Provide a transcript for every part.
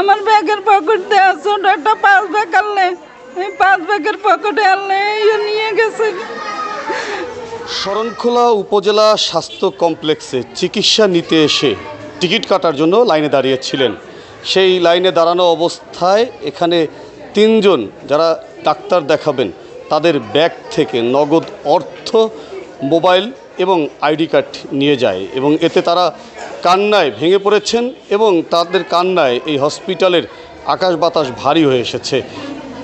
আমার ব্যাগের পকেট দেওয়া ছোট একটা পাঁচ ব্যাগ আনলে। এই পাঁচ ব্যাগের পকেটে আনলে নিয়ে গেছে। শরণখোলা উপজেলা স্বাস্থ্য কমপ্লেক্সে চিকিৎসা নিতে এসে টিকিট কাটার জন্য লাইনে দাঁড়িয়েছিলেন। সেই লাইনে দাঁড়ানো অবস্থায় এখানে তিনজন যারা ডাক্তার দেখাবেন, তাদের ব্যাগ থেকে নগদ অর্থ মোবাইল এবং আইডি কার্ড নিয়ে যায় এবং এতে তারা কান্নায় ভেঙে পড়েছেন এবং তাদের কান্নায় এই হসপিটালের আকাশ বাতাস ভারী হয়ে এসেছে।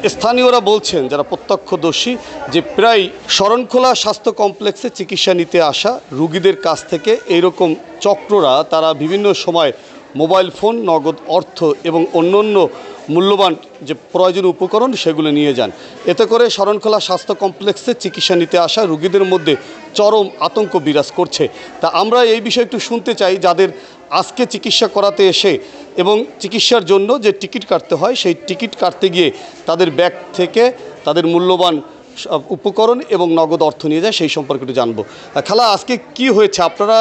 স্থানীয়রা বলছেন, যারা প্রত্যক্ষদর্শী, যে প্রায় শরণখোলা স্বাস্থ্য কমপ্লেক্সে চিকিৎসা নিতে আসা রুগীদের কাছ থেকে এইরকম চক্ররা তারা বিভিন্ন সময় মোবাইল ফোন, নগদ অর্থ এবং অন্যান্য মূল্যবান যে প্রয়োজনীয় উপকরণ সেগুলো নিয়ে যান। এতে করে শরণখোলা স্বাস্থ্য কমপ্লেক্সে চিকিৎসা নিতে আসা রুগীদের মধ্যে চরম আতঙ্ক বিরাজ করছে। তা আমরা এই বিষয়ে একটু শুনতে চাই যাদের আজকে চিকিৎসা করাতে এসে এবং চিকিৎসার জন্য যে টিকিট কাটতে হয়, সেই টিকিট কাটতে গিয়ে তাদের ব্যাগ থেকে তাদের মূল্যবান উপকরণ এবং নগদ অর্থ নিয়ে যায়, সেই সম্পর্কে একটু জানব। খালা, আজকে কি হয়েছে? আপনারা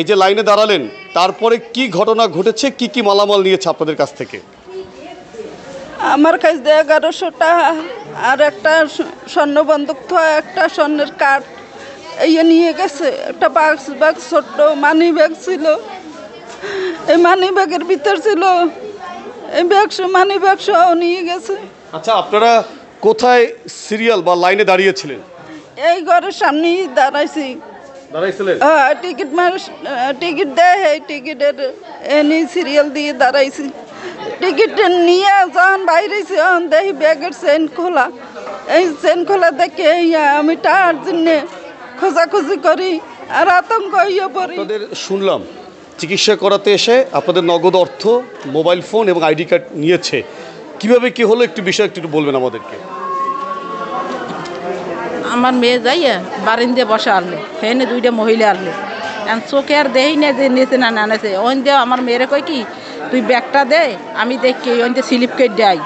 এই যে লাইনে দাঁড়ালেন, তারপরে কি ঘটনা ঘটেছে? কি কি মালামাল নিয়েছে আপনাদের কাছ থেকে? আমার কাছে দিয়ে এগারোশো টাকা আর একটা স্বর্ণ বন্দুক থা একটা স্বর্ণের কাঠ এই নিয়ে গেছে। একটা বাক্স বাক্স ছোট্ট মানি ব্যাগ ছিল। এই মানি ব্যাগের ভিতর ছিল এই ব্যাগ মানি ব্যাগ সহ নিয়ে গেছে। আচ্ছা আপনারা কোথায় সিরিয়াল বা লাইনে দাঁড়িয়েছিলেন? এই ঘরের সামনেই দাঁড়াইছি। দাঁড়াইছিলেন? হ্যাঁ টিকিট মার টিকিট দেয় এই টিকিটের এনি সিরিয়াল দিয়ে দাঁড়াইছি। টিকিট নিয়ে যখন বাইরে তখন দেখি ব্যাগের চেন খোলা। এই চেন খোলা দেখে আমি টাকার জন্য খোঁজাখুঁজি করি আর আতঙ্ক হইয়া পড়ি। আপনাদের শুনলাম চিকিৎসা করাতে এসে আপনাদের নগদ অর্থ মোবাইল ফোন এবং আইডি কার্ড নিয়েছে। কীভাবে কি হলো একটু বিষয় একটু বলবেন আমাদেরকে? আমার মেয়ে যাইয়া বারিন্দে বসে আনলে হেনে দুইটা মহিলা আনলে। চোখে আর দেই না যে নেছে না না নেছে ওইন দিয়ে আমার মেয়েরে কয় কি তুই ব্যাগটা দে, আমি দেখি দিয়ে স্লিপ কেটে দেয়।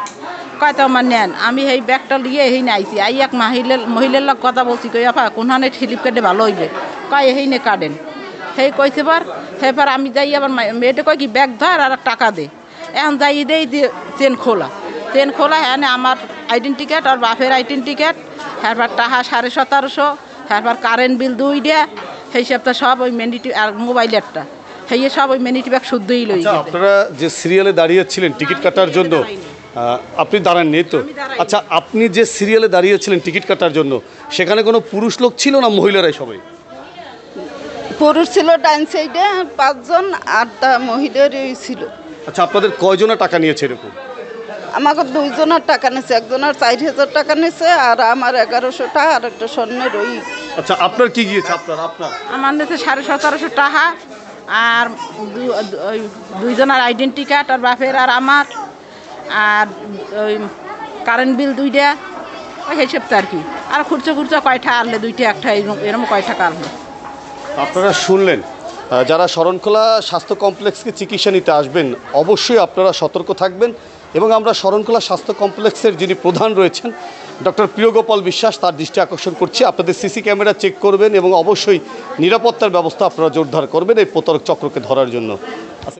কয় তো আমার নেন, আমি এই ব্যাগটা লিয়ে এই না আইছি। আই এক মহিলার মহিলার লোক কথা বলছি কই আপা, কোনখানে স্লিপ কেটে ভালো হইবে? কয়, এই নে কাটেন। সেই কইছে বার সেবার আমি যাই, আবার মেয়েটা কয় কি, ব্যাগ ধর আর টাকা দে। এখন যাই, দেই চেন খোলা। চেন খোলা হ্যাঁ আমার আইডেন্টি কার্ড আর বাপের আইডেন্টি কার্ড। হ্যারবার টাকা সাড়ে সতেরোশো হ্যারবার কারেন্ট বিল দুই দেয়া সেই সবটা সব ওই মেন্ডিটি আর মোবাইলেরটা। সেই সব ওই মেনিটি ব্যাগ শুদ্ধই লই আচ্ছা আপনারা যে সিরিয়ালে দাঁড়িয়েছিলেন টিকিট কাটার জন্য আপনি দাঁড়াননি তো। আচ্ছা আপনি যে সিরিয়ালে দাঁড়িয়েছিলেন টিকিট কাটার জন্য সেখানে কোনো পুরুষ লোক ছিল না মহিলারাই সবাই? পুরুষ ছিল ডাইন সাইডে পাঁচজন আটটা মহিলারই ছিল। আচ্ছা আপনাদের কয়জনা টাকা নিয়েছে এরকম? আমাকে দুইজনের টাকা নিয়েছে একজনের চার হাজার টাকা নিয়েছে আর আমার এগারোশো টাকা আর একটা স্বর্ণের ওই আচ্ছা আপনার কি গিয়েছে আপনার আপনার? আমার নিতে সাড়ে সতেরোশো টাকা। আর দুইজনের আইডেন্টি কার্ড আর বাপের আর আমার, আর ওই কারেন্ট বিল দুইটা, ওই হিসেব তো আর কি। আর খুরচো খুরচো কয়টা আনলে দুইটা, একটা এরকম কয়টা কয় টাকা আপনারা শুনলেন যারা শরণখোলা স্বাস্থ্য কমপ্লেক্সকে চিকিৎসা নিতে আসবেন, অবশ্যই আপনারা সতর্ক থাকবেন। এবং আমরা শরণখোলা স্বাস্থ্য কমপ্লেক্সের যিনি প্রধান রয়েছেন, ডক্টর প্রিয়গোপাল বিশ্বাস, তার দৃষ্টি আকর্ষণ করছি। আপনাদের সিসি ক্যামেরা চেক করবেন এবং অবশ্যই নিরাপত্তার ব্যবস্থা আপনারা জোরদার করবেন এই প্রতারক চক্রকে ধরার জন্য।